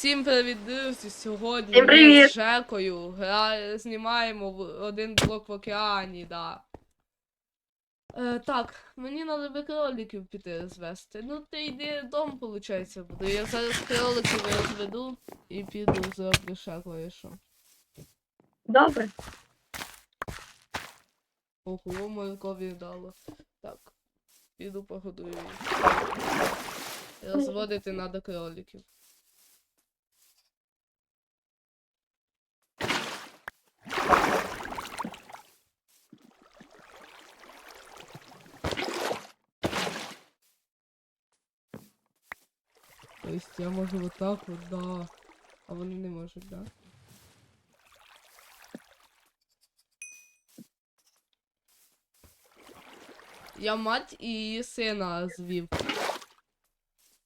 Всім привіт, друзі! Сьогодні Всім ми привіт! з Жекою гра... знімаємо в один блок в океані, да. Е, так, мені треба би кроликів піти розвести. Ну ти йди дом, виходить, буду. Я зараз кроликів розведу і піду зроблю ще кое-що. Добре. Ого, моркові дало. Так, піду погодую їх. Розводити треба кроликів. То есть я можу вот так вот, да. А вони не можуть, да? Я мать і сина звів.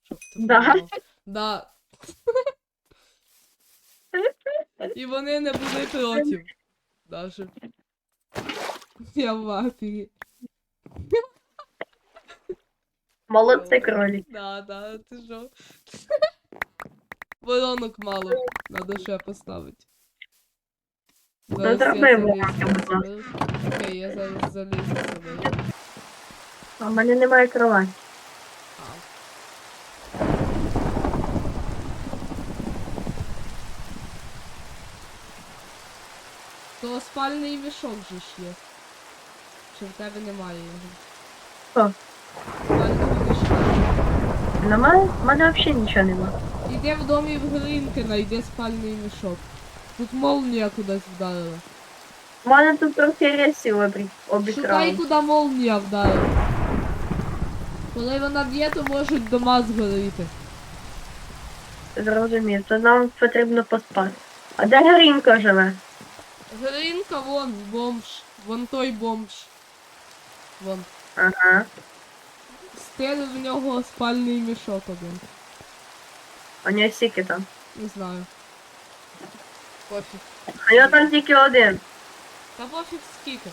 Щоб ти Да? Да. І вони не були проти. Даже. Я в афігі. Молодцей кролик. Да, да, ти що? Воронок мало. Надо ще поставити. Воронки, будь ласка. собі. Окей, я зараз залізу собі. А в мене немає кроваті. А. То спальний мішок же ж є. Чи в тебе немає його? Що? Спального мішка. Немає? В мене взагалі нічого немає. Іди в домі в Глинки, найди спальний мішок. Тут молнія кудись вдарила. У мене тут трохи ресів обі... Шукай, обікрали. куди молнія вдарила. Коли вона б'є, то можуть дома згоріти. Зрозумів, то нам потрібно поспати. А де Гарінка живе? Глинка вон, бомж. Вон той бомж. Вон. Ага. Стелю в нього спальний мішок один. У нього стільки там. Не знаю. Пофіг. А його там тільки один. Та пофіг скільки.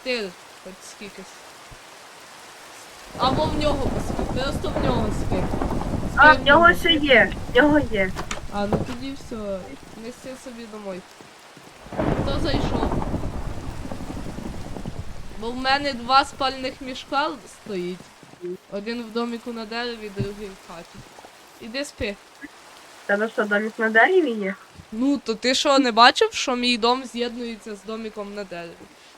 Стиль, хоч скільки. Або в нього поспи. Просто в нього спи. А, в нього все є. В нього є. А, ну тоді все. Неси собі домой. Хто зайшов? Бо в мене два спальних мішка стоїть. Один в доміку на дереві, другий в хаті. Іди спи. Тебе що, домик на дереві є? Ну, то ти що, не бачив, що мій дом з'єднується з доміком на дереві?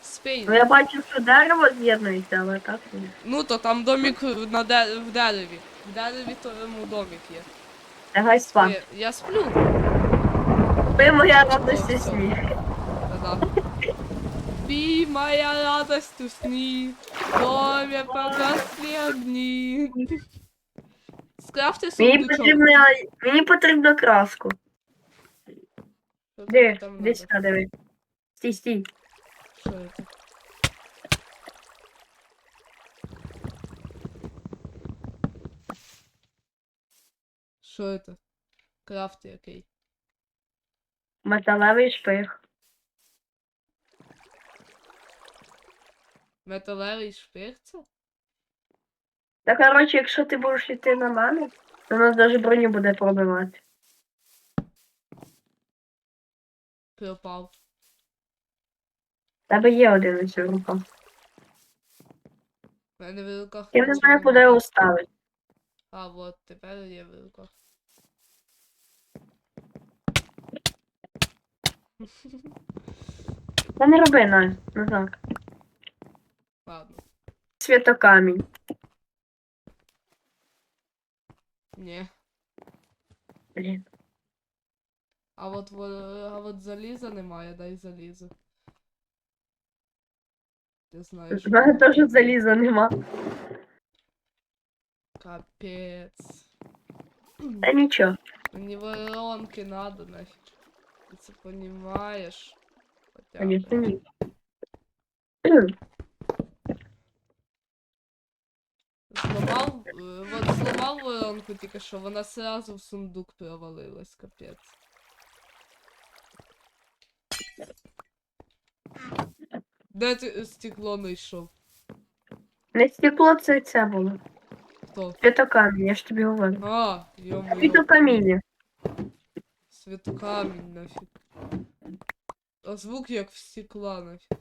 Спи. Ну я бачив, що дерево з'єднується, але так ні. Ну, то там домік на де... в дереві. В дереві тому домік є. Лягай спати. Спи. Я сплю. Спи, моя радості сміх. Да-да. Спи, моя радость, усни. В доме погасли огни. Скрафти Мені сундучок. потрібно, мені потрібно краску. Що Де? там Де надо? сюди диви. Стій, стій. Що це? Що це? Крафт який? Металевий шпих. Металевий шпих це? Та коротше, якщо ти будеш йти на мене, то нас навіть броню буде пробивати. Пропав. Тебе є один ось рука. У мене в руках. Я не знаю, куди його ставити. А, от, тепер є в руках. Та не роби на, ну так. Ладно. Святокамінь. Ні. Блін. А от, во- а от заліза немає, дай залізо. Ти знаєш. В мене що теж таке. заліза нема. Капець. Та нічого. Мені воронки надо нафіг. Ти це понімаєш? Хоча б. Звісно, ні. Зламав, е, от зламав воронку тільки що, вона сразу в сундук провалилась, капець. Де ти стекло знайшов? Не стекло це це було. Хто? Святокамінь, я ж тобі говорю. А, йо-моє. Святокаміння. Світокамінь нафіг. А звук як в стекла нафіг.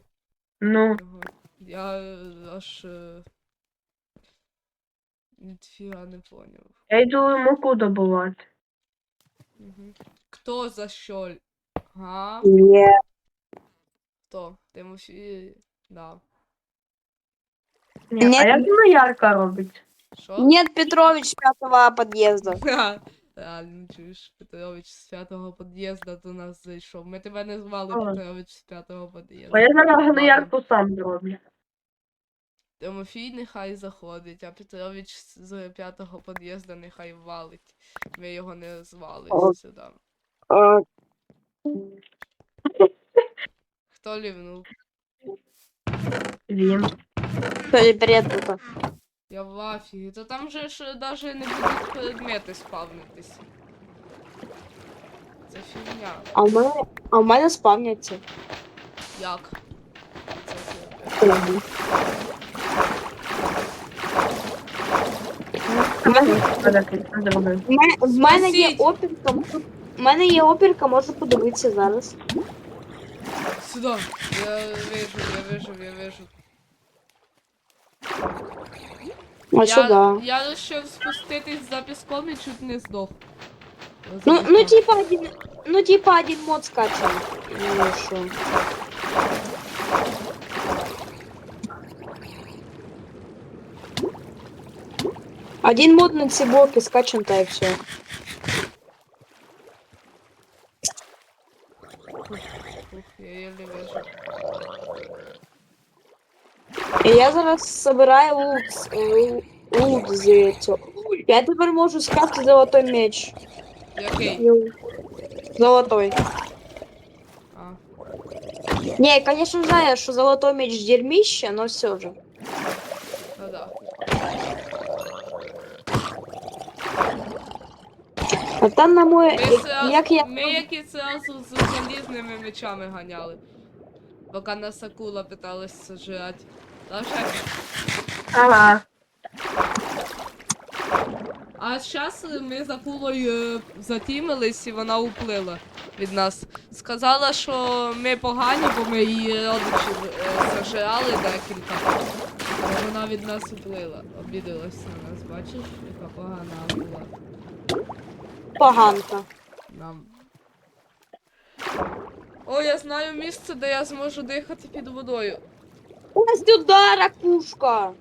Ну, Ага. Я е, аж. Ніфіга не поняв. я йду муку добувати. Угу. Хто за що? Га? Є. Хто? Тимофій? Да. Ні, Ні. а як ярка робить? Що? Нет, Петрович с пятого подъезда. Ха, Реально чуєш, Петрович з п'ятого під'їзду до нас зайшов. Ми тебе не звали. Петрович з п'ятого під'їзду. Бо я зараз Ладно. гноярку сам зроблю. Тимофій нехай заходить, а Петрович з- п'ятого під'їзду нехай валить. Ми його не звали сюди. Хто лівнув? Він. Что теперь тут? Я в афігі. То там же ж навіть не будуть предмети спавнитись. Це фігня. А у мене, а у мене спавняться. Як? Це все. У мене, зробив. В мене, є опірка. У мене є опірка, можу подивитися зараз. Сюди. Я вижу, я вижу, я вижу. А я, сюди. я вирішив спуститись за піском і чуть не здох. Ну, ну типа один, ну типа один мод скачан. Ну що. Один мод на ці блоки скачан, та і все. Ух, я еле вижу. І я зараз собираю лут, з- лу- лут з цього. Я тепер можу скрафти золотой меч. Який? Золотой. А. Не, конечно, знаю, что золотой меч дерьмище, но все же. А там на моє. Ми, Як, як я. ми які зразу з залізними мечами ганяли. Поки нас акула питалась сожрати. Та? Ага. А зараз ми з акулою е, затімились і вона уплила від нас. Сказала, що ми погані, бо ми її родичів е, зажирали декілька. Але вона від нас уплила. Обідалась на нас, бачиш, яка погана акула Поганка. нам. О, я знаю місце, де я зможу дихати під водою. Ось сюда, ракушка.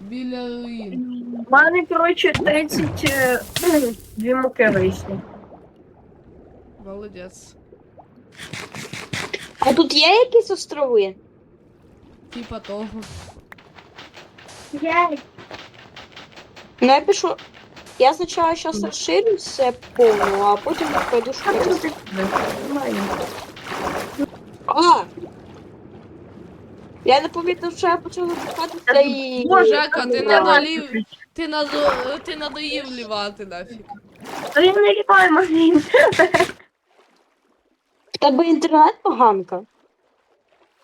Біля руїн. У мене, коротше, 30 е, дві муки вийшли. Молодець. А тут є якісь острови? Типа того. Ну я пишу. Я сначала сейчас расширю все полную, а потім пойду шукати. А! Я не помітив, що я почала шукати і... Жека, ти надолів. Ти надо... ти надоїв лівати нафіг. Та я не літаю, може інтернет. В тебе інтернет поганка.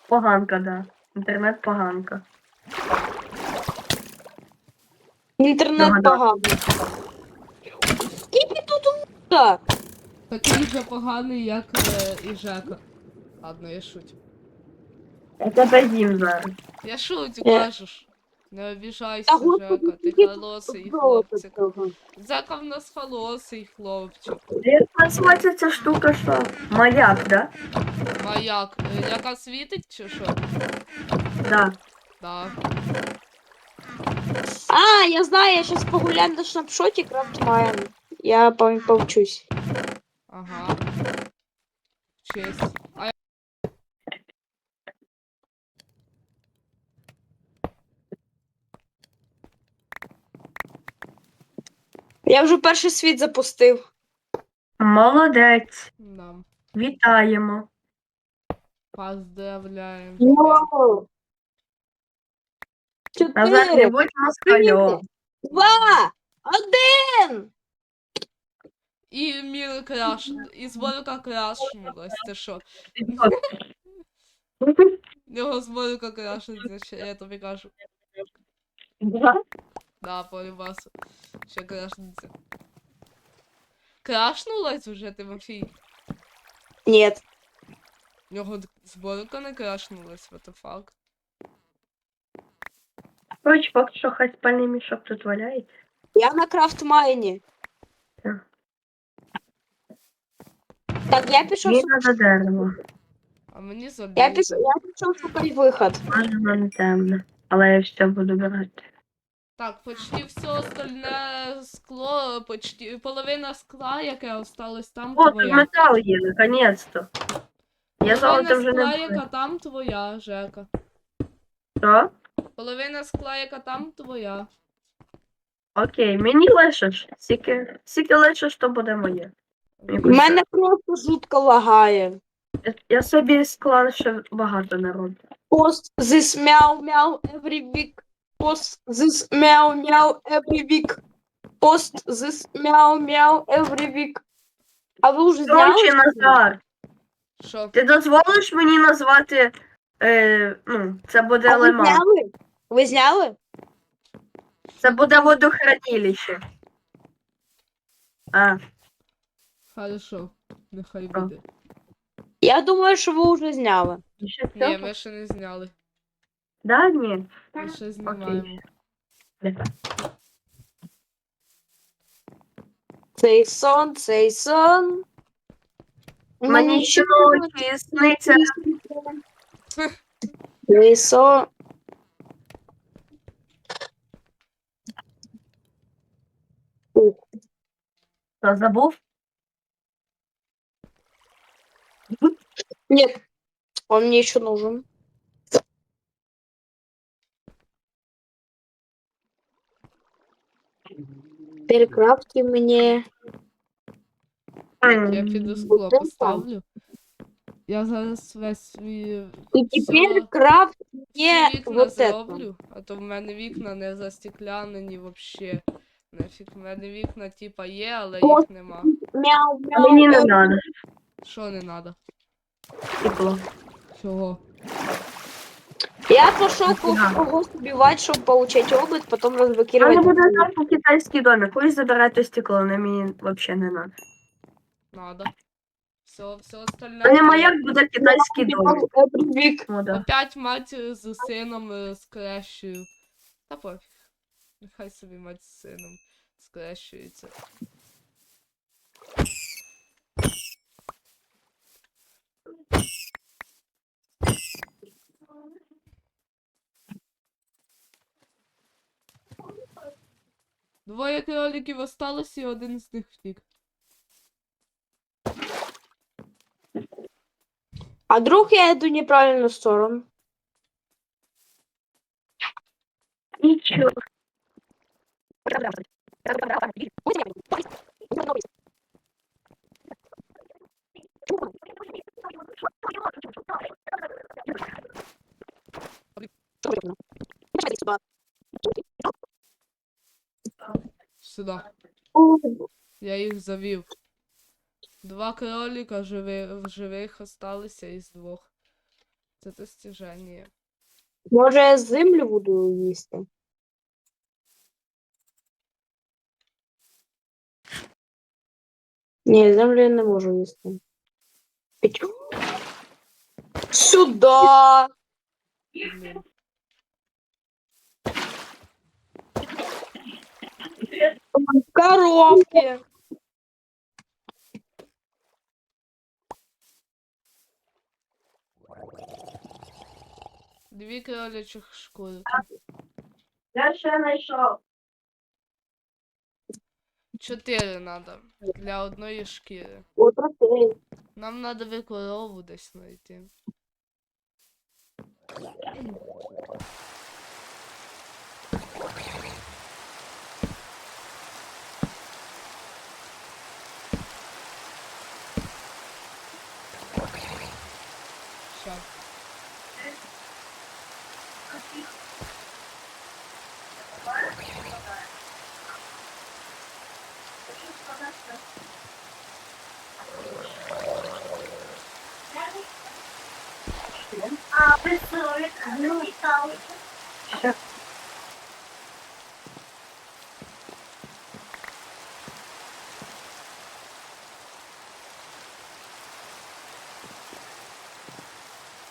Поганка, да. Інтернет поганка. Інтернет Догадався. поганий. Скільки тут лута? Такий же поганий, як е, і Жека. Ладно, я шутю. Я тебе з'їм. Я шутю, Е. кажеш. Не обіжайся, Та Жека, ти скільки холосий хлопчик. Жека в нас холосий хлопчик. Як називається ця штука, що? Маяк, да? Маяк, е, яка світить чи що? Да. Так. А, я знаю, я сейчас погуляю на снапшоте крафт майн. Я по- поучусь. Ага. Честь. А я... Я вже перший світ запустив. Молодець. Нам. Вітаємо. Поздравляем. Вау! Чотири, москальом. два, один. І мір краш. І зборка крашнулась. Це що? Його зборка ще я тобі кажу. Да? Да, по любасу. Ще крашнеться. крашнулась вже, Тимофій? Нет. В нього д- зборка не крашнулась, what the fuck. Коротше, поки що хай спальний мішок тут валяється. Я на крафт-майні. Так. Так, я пішов, Мені шукати- треба дерево. А мені я пішов, я пішов шукати виход. Може, воно темне. Але я все буду брати. Так, почти все остальне скло, почти половина скла, яке осталось там, О, тут твоя. метал є, наконец-то. Я золото Половина вже скла, не яка маю. там твоя, Жека. Що? Половина скла, яка там твоя. Окей, мені лише ж. Стільки, стільки лише, що буде моє. У мене просто жутко лагає. Я, я собі скла ще багато не роблю. Post this meow meow every week. Post this meow meow every week. Post this meow meow every week. А ви вже зняли? Короче, Назар, Що? ти дозволиш мені назвати. Е, ну, це буде А ви лиман. зняли? Ви зняли? Це буде водохранилище. А, Хорошо, нехай буде. Я думаю, що ви вже зняли. ще Ні, ми ще не зняли. Да, ні. Ми ще знімаємо. Цей сон, цей сон. Мені ще ночі сниться. Сон. Що, забув? Нет, он мне еще нужен. Перекрафти мне. Я піду скло поставлю. Я зараз весь свій И теперь Всё. крафт всі мне вікна вот это. зроблю, а то в мене вікна не застеклянені вообще. Нафіг, в мене вікна типа є, але О. їх нема. Мяу, А мяу, мені не мяу. треба. Що не надо? Тепло. Чого? Я пошел Ага. когось убивать, чтобы получать опыт, потом У мене разблокировать. буде завтра китайський домик. Ось забирайте стекло, на мені взагалі не треба. Надо. Все, все остальне. А не маяк буде китайський домик. Every Опять мать з сином е, скрещую. Та пофіг. Нехай собі мать з сином скрещується. Двоє кроликів осталось і один з них втік. А вдруг я иду в неправильную сторону? Нічого. Сюди. Я їх завів. Два кролика живи, в живих осталися із двох. Це достіження. Може, я землю буду їсти? Ні, землю я не можу їсти. Сюда! Блін. Коровки! Дві кролячих шкурки. Я ще знайшов. Чотири надо. Для одної шкіри. Нам надо ви корову десь знайти. А присорик, ну и палки.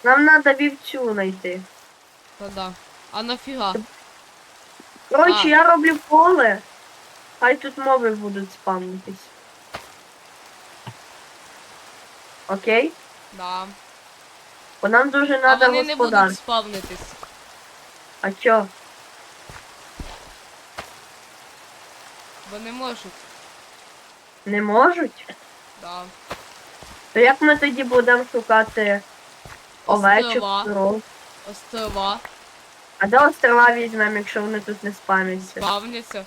Нам надо вівцю найти. Да-да. А нафига? Короче, А. я роблю поле. Хай тут мови будуть спавнитись. Окей? Да. Бо нам дуже А треба вони не господар. будуть спавнитись. А чо? Бо не можуть. Не можуть? Да. То як ми тоді будемо шукати овечок, Острова. Острова. А де острова візьмемо, якщо вони тут не спавняться? Спавняться.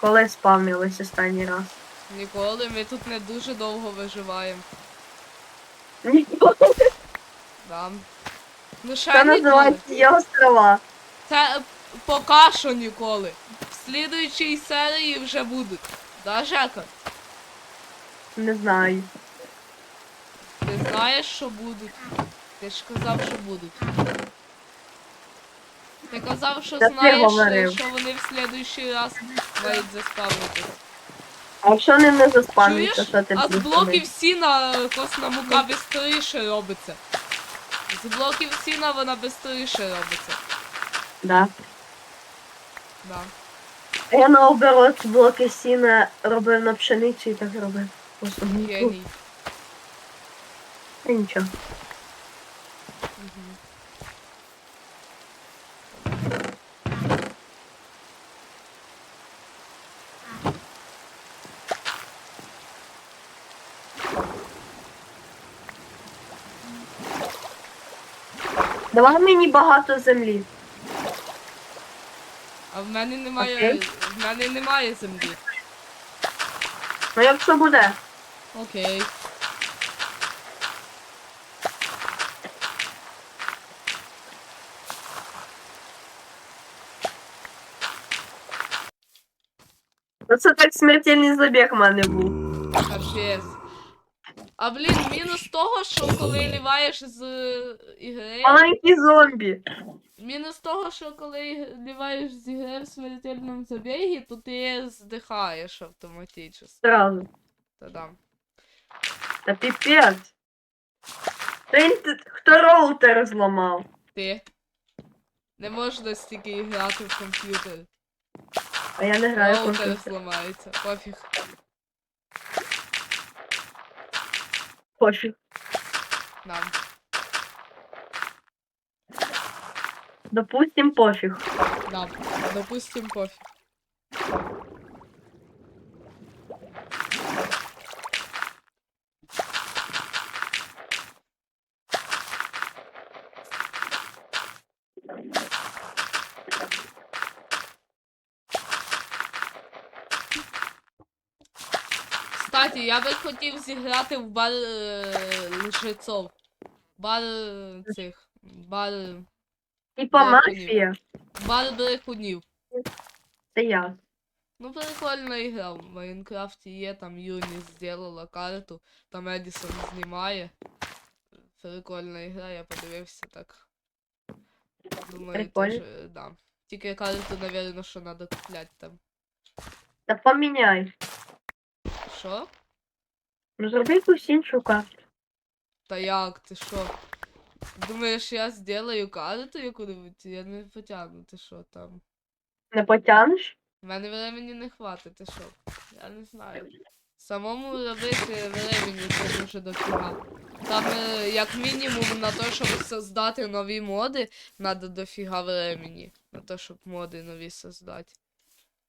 Коли спавнились останній раз? Ніколи. Ми тут не дуже довго виживаємо. Ніколи. Да. Ну ще Це ніколи. називається є острова. Це е, поки що ніколи. В слідуючій серії вже будуть. Да, Жека? Не знаю. Ти знаєш, що будуть? Ти ж казав, що будуть. Ти казав, що Та ти знаєш, говорив. що вони в слідуючий раз мають заставитись. А якщо вони не заспавняться, Чуєш? що ти А з блоків сіна косна мука бистріше робиться. З блоків сіна вона бистріше робиться. Да. Да. Я наоборот блоки сіна робив на пшеницю і так робив. Просто Геній. та нічого. Давай мені багато землі. А в мене немає. Окей. В мене немає землі. Ну якщо буде. Окей. Ну це так смертельний забіг в мене був. Капець. А блін, мінус того, що коли ліваєш з е, ігри. Маленькі зомбі. Мінус того, що коли ліваєш з ігри в смертельному забігі, то ти здихаєш автоматично. Сразу. Та-дам. Та піпець. Та він тут- хто роутер зламав? Ти. Не можна стільки грати в комп'ютер. А я не граю в Роутер комп'ютер. зламається. Пофіг. Пофіг. Нам. Допустим, пофіг. Нам. Допустим, пофіг. Кстати, я би хотів зіграти в бар е, лжецов. Бар цих. Бар. Типа Я мафія. Бар брехунів. Це я. Ну, прикольна ігра. В Майнкрафті є, там Юні зробила карту, там Едісон знімає. Прикольна ігра, я подивився так. Думаю, Прикольно. теж, да. Тільки карту, навірно, що треба купляти там. Та поміняй. Що? Ну зроби якусь іншу карту. Та як, ти що? Думаєш, я зроблю карту яку-небудь? Я не потягну, ти що там? Не потягнеш? У мене времени не хватить, ти що? Я не знаю. Самому робити времени це дуже дофіга. Там е, як мінімум на те, щоб создати нові моди, треба дофіга времени. На те, щоб моди нові создати.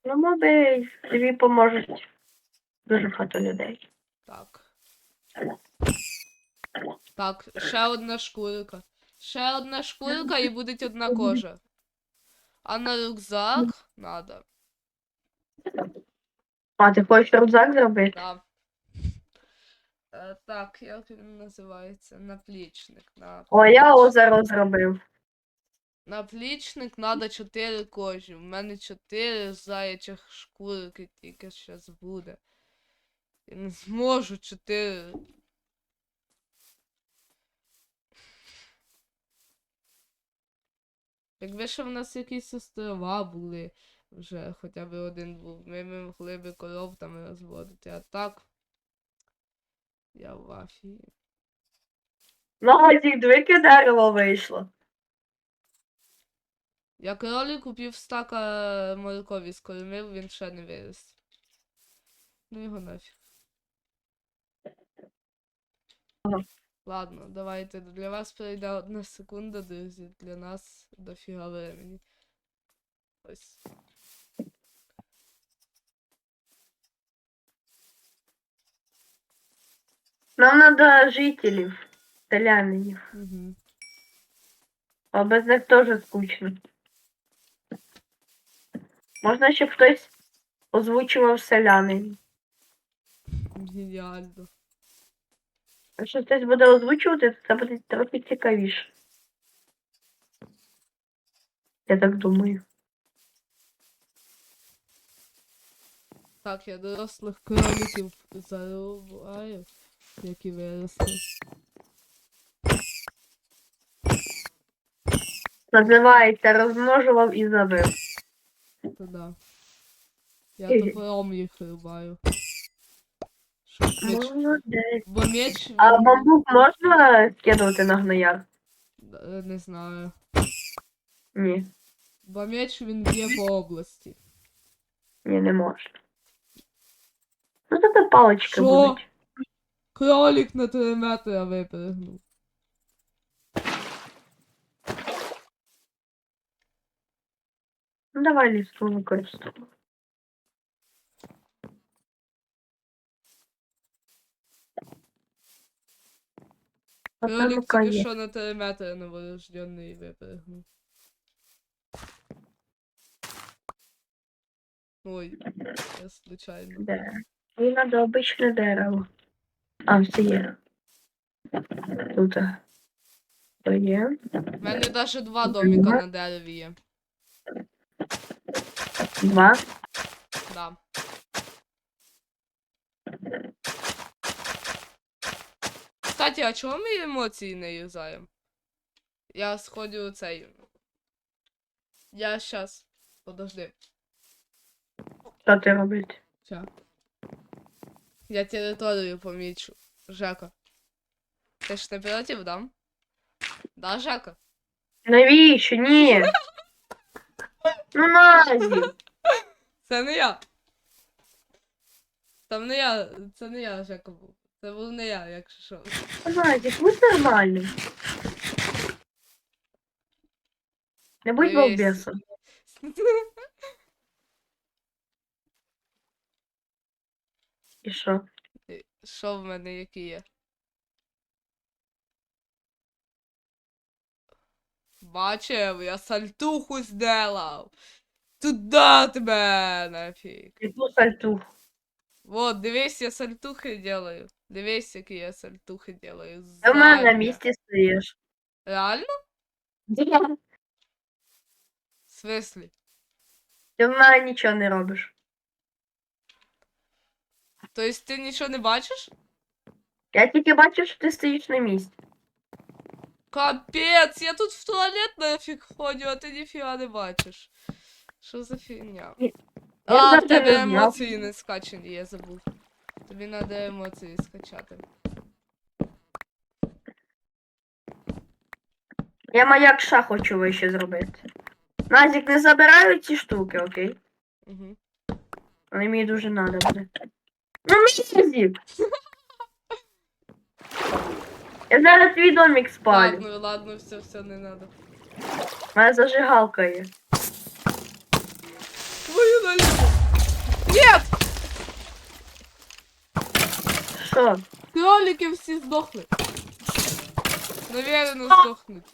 Ну, моби тобі поможуть. Дуже багато людей. Так. Так, ще одна шкурка. Ще одна шкурка і буде одна кожа. А на рюкзак надо. А, ти хочеш рюкзак зробити? Да. Е, так, як він називається? Наплічник. На... О, я озеро зробив. Наплічник надо 4 кожі. У мене 4 заячих шкурки тільки зараз буде. Я не зможу 4. Якби ще в нас якісь острова були, вже хоча б один був, ми б могли би коров там розводити. А так. Я в афії. Назік, двіки дерево вийшло. Я кролику пів стака моркові скормив, він ще не виріс. Ну його нафіг. Ага. Ладно, давайте. Для вас пройде одна секунда, друзі. Для нас дофіга времени. Ось. Нам надо жителів, селянинів. Угу. А без них теж скучно. Можна, щоб хтось озвучував селянин. Геніально. Якщо хтось буде озвучувати, то це буде трохи цікавіше. Я так думаю. Так, я дорослих кроликів зарубаю, які виросли. Називається розмножував і забив. То да. Я Хе-хе. топором їх рубаю. Меч... Молодець. Бо меч А бамбук можна скидувати на гнояр? Е, Не знаю. Ні, Бо меч він б'є по області. ні, не можна. Ну то це палички Що? будуть. Кролик на 3 метри випрыгнув. Ну давай лісу використовуємо. Кролик тільки що на 3 метри новорожденний випрыгнув. Ой, я случайно. Де? Мені треба обичне дерево. А, все є. Тут. То є. У мене навіть два доміка на дереві є. Два. Да. Кстати, а чого ми емоції не юзаємо? Я сходю цей. Я щас. Подожди. Що ти робити? Ща. Я територію помічу. Жека. Ти ж не проти, да? Да, Жека? Навіщо? Ні. Ну назі. Це не я. Там не я, це не я, Жека був. Це був не я, якщо що. Назі, будь нормальним. Не будь балбесом. І що? Що в мене які є? Бачив, я сальтуху сделав. Туда тебе нафіг. Яку сальтуху? Вот, дивись, я сальтухи делаю. Дивись, які я сальтухи делаю. Ти в мене на місці стоїш. Реально? В смислі? Ти в мене нічого не робиш. Тобто ти нічого не бачиш? Я тільки бачу, що ти стоїш на місці. Капець, я тут в туалет нафіг ходю, а ти ніфіга не бачиш. Що за фігня? Ні, А, в тебе емоції не скачані, я забув. Тобі треба емоції скачати. Я маяк ша хочу вище зробити. Назік, не забираю ці штуки, окей? Угу. Вони мені дуже надо буде. Ну, Назік! Я зараз твій домик спалю. Ладно, ладно, все, все, не надо. У мене зажигалка є. Що? Кролики всі здохли. Навірено здохнуть.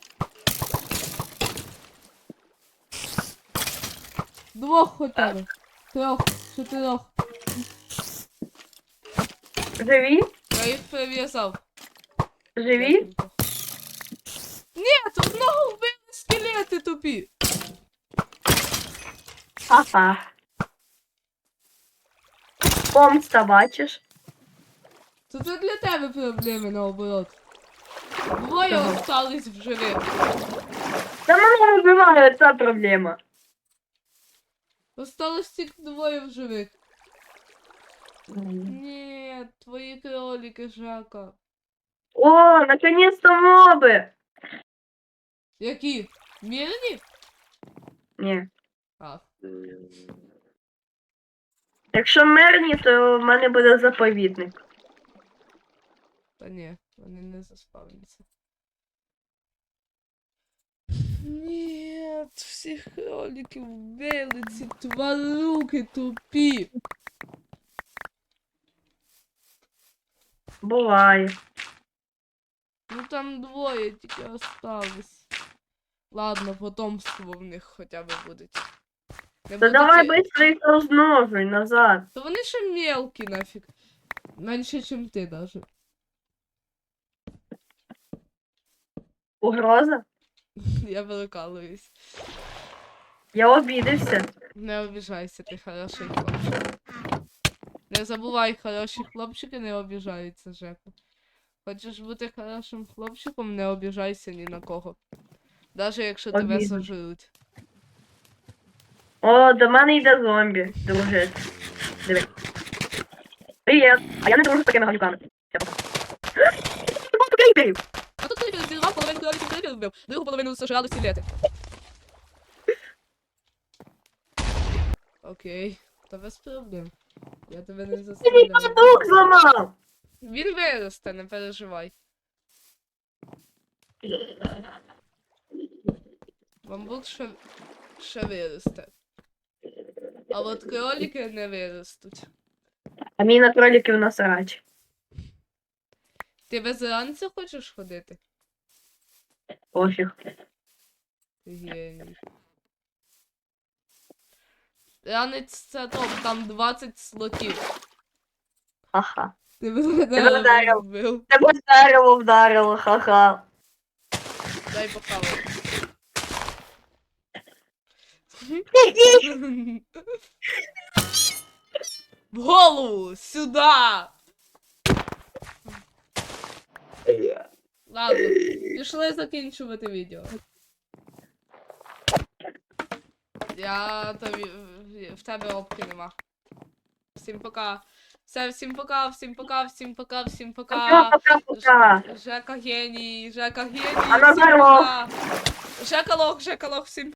Двох хоча б. Трьох, чотирьох. Живі? Я їх прив'язав. Живі? Ні, тут ногу вбили скелети тупі. Ага. Помста, бачиш? Це це для тебе проблеми наоборот. Двоє остались в живих. Та мене вбиває ця проблема. Осталось тільки двоє в живих. Ні, твої кролики, Жека. О, наконец-то моби! Які? Мирні? Ні. А, Якщо мирні, то в мене буде заповідник. Та ні, вони не заспавняться. Ні, всіх кроликів вбили, ці тварюки тупі. Буває. Ну там двоє тільки осталось. Ладно, потомство в них хоча б буде. Не Та давай і- быстро їх розмножуй назад. То вони ще мелкі нафіг. Менше, ніж ти даже. Угроза? Я перекалуюсь. Я обідався. Не обіжайся, ти хороший хлопчик. Не забувай, хороші хлопчики не обіжаються, Жеку. Хочеш бути хорошим хлопчиком, не обіжайся ні на кого. Даже якщо тебе Обідно. сожруть. О, до мене йде зомбі, дружить. Диви. Привіт. А я не дружу з такими галюками. Я пока. Багато крейперів. А тут крикер зірвав, крикер вбив, другу половину сожрали стілети. Окей, та без проблем. Я тебе не заставляю. бандук зламав. Він виросте, не переживай. Бамбук ще, ще виросте. А от кролики не виростуть. А мій на кроликів на сарач. Ти без ранця хочеш ходити? Пофіг. Ти геній. Ранець це топ, там 20 слотів. Ха-ха. Ти мене вдарив. вбив. Тебе дерево вдарило, ха-ха. Дай похавай. В голову! Сюда! Ладно, пішли закінчувати відео. Я тобі. В тебе опки нема. Всім пока. Все, всім пока, всім пока, всім пока, всім пока. Пока-пока. Ж- Жека геній, Жека геній. А всім здорово. пока. Жека лох, Жека лох, всім